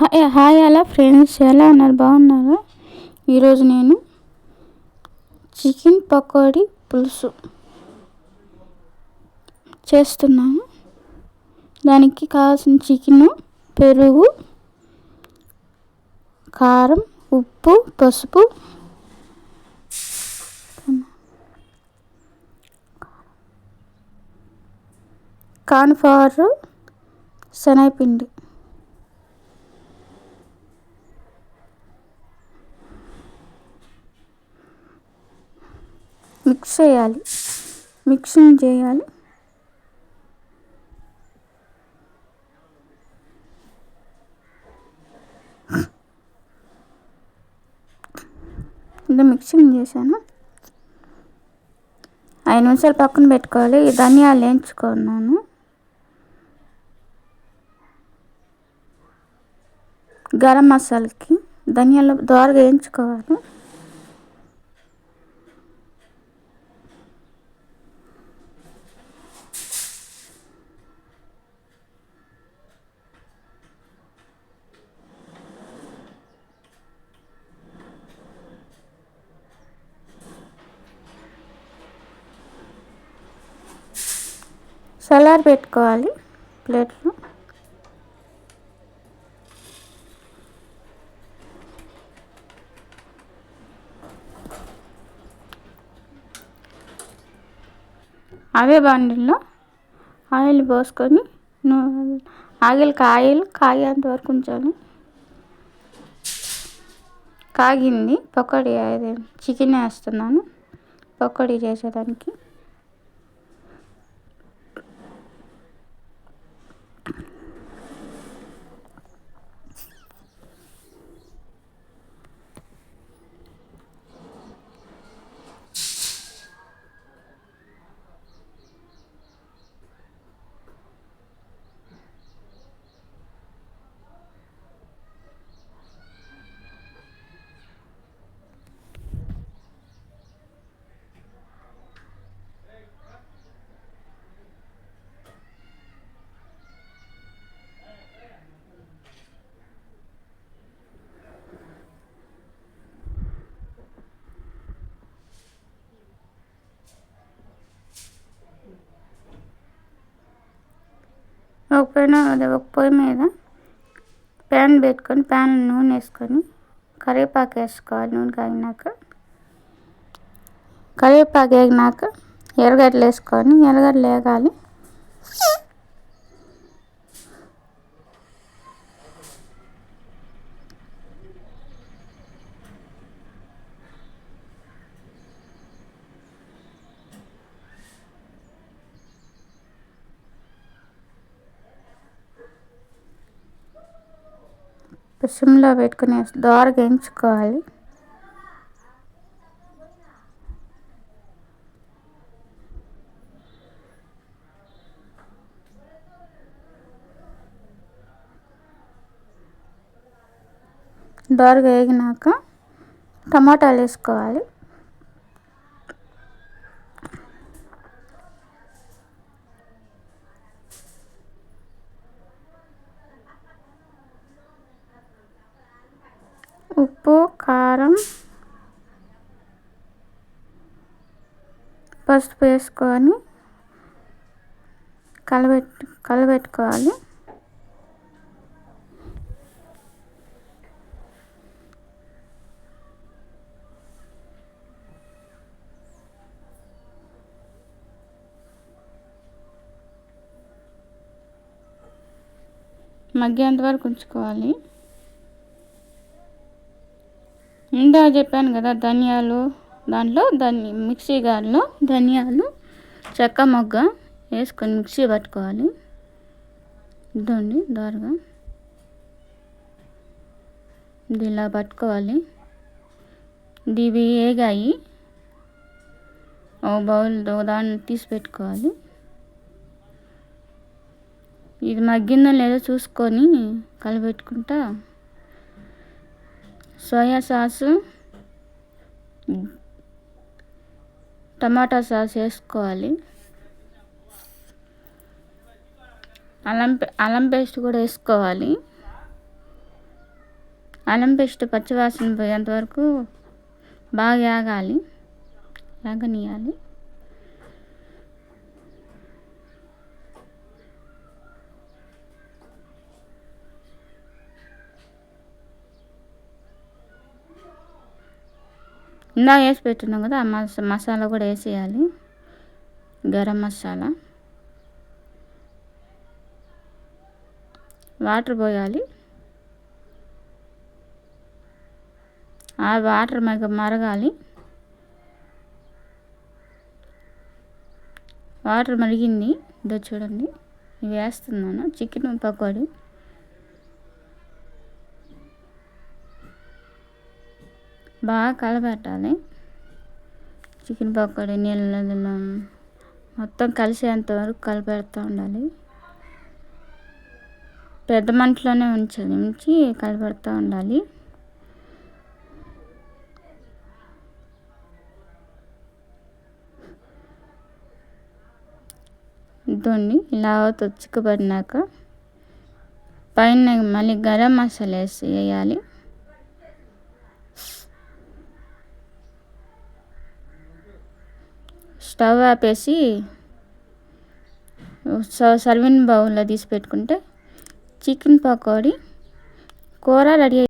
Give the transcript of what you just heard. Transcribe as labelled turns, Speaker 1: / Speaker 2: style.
Speaker 1: Hi hi అలా friends ఎలా ఉన్నారు? బాగున్నారా? ఈరోజు నేను చికెన్ పకోడీ పులుసు చేస్తున్నాను. దానికి కావాల్సిన చికెను పెరుగు కారం ఉప్పు పసుపు కార్న్ఫ్లవర్ శనగపిండి. మిక్స్ చేయాలి. మిక్సింగ్ చేయాలి. ఇంకా మిక్సింగ్ చేశాను. ఐదు నిమిషాలు పక్కన పెట్టుకోవాలి. ఈ ధనియాలు వేయించుకున్నాను. గరం మసాలాకి ధనియాలు దోరగా వేయించుకోవాలి. సలార్ పెట్టుకోవాలి ప్లేట్లో. అవే బాండిల్లో ఆయిల్ పోసుకొని ఆయిల్కి ఆయిల్ కాగేంత వరకు ఉంచాలి. కాగింది పకోడీ అదే చికెన్ వేస్తున్నాను పకోడీ చేసేదానికి. you ఒక పైన అదే ఒక పొయ్యి మీద ప్యాన్ పెట్టుకొని ప్యాన్ నూనె వేసుకొని కరివేపాకు వేసుకోవాలి నూనె కాగినాక. కరివేపాకు వేగినాక ఎర్రగడ్డలు వేసుకొని ఎర్రగడ్డలు వేగాలి. సిమ్లో పెట్టుకుని దోరగా వేయించుకోవాలి దోరగా వేగినాక టమాటాలు వేసుకోవాలి ఉప్పు కారం పసుపు వేసుకొని కలబెట్టు కలబెట్టుకోవాలి. మగ్గేంత వరకు ఉంచుకోవాలి. ఇందా చెప్పాను కదా ధనియాలు దాంట్లో ధని మిక్సీ గారిలో ధనియాలు చెక్క మొగ్గ వేసుకొని మిక్సీ పట్టుకోవాలి. ఇదండి దారుగా ఇది ఇలా పట్టుకోవాలి. ఇవి వేగాయి. ఓ బౌల్ దాన్ని తీసి పెట్టుకోవాలి. ఇది మగ్గిందో లేదో చూసుకొని కలిపెట్టుకుంటా. సోయా సాసు టమాటా సాస్ వేసుకోవాలి. అల్లం అల్లం పేస్ట్ కూడా వేసుకోవాలి. అల్లం పేస్ట్ పచ్చివాసన పోయేంత వరకు బాగా ఆగాలి ఆగనియాలి ఇందాక వేసి పెట్టున్నాం కదా మస మసాలా కూడా వేసేయాలి. గరం మసాలా. వాటర్ పోయాలి. ఆ వాటర్ మగ మరగాలి. వాటర్ మరిగింది. ఇదో చూడండి. ఇవి వేస్తున్నాను. చికెన్ పకోడీ. బాగా కలబెట్టాలి చికెన్ పకోడీ నీళ్ళలో మొత్తం కలిసేంత వరకు కలిపెడుతూ ఉండాలి. పెద్ద మంటలోనే ఉంచాలి ఉంచి కలిపెడుతూ ఉండాలి. దొన్ని ఇలా చిక్కబడినాక పైన మళ్ళీ గరం మసాలా వేసి వేయాలి. స్టవ్ ఆపేసి సర్వింగ్ బౌల్లో తీసి పెట్టుకుంటే చికెన్ పకోడీ కూర రెడీ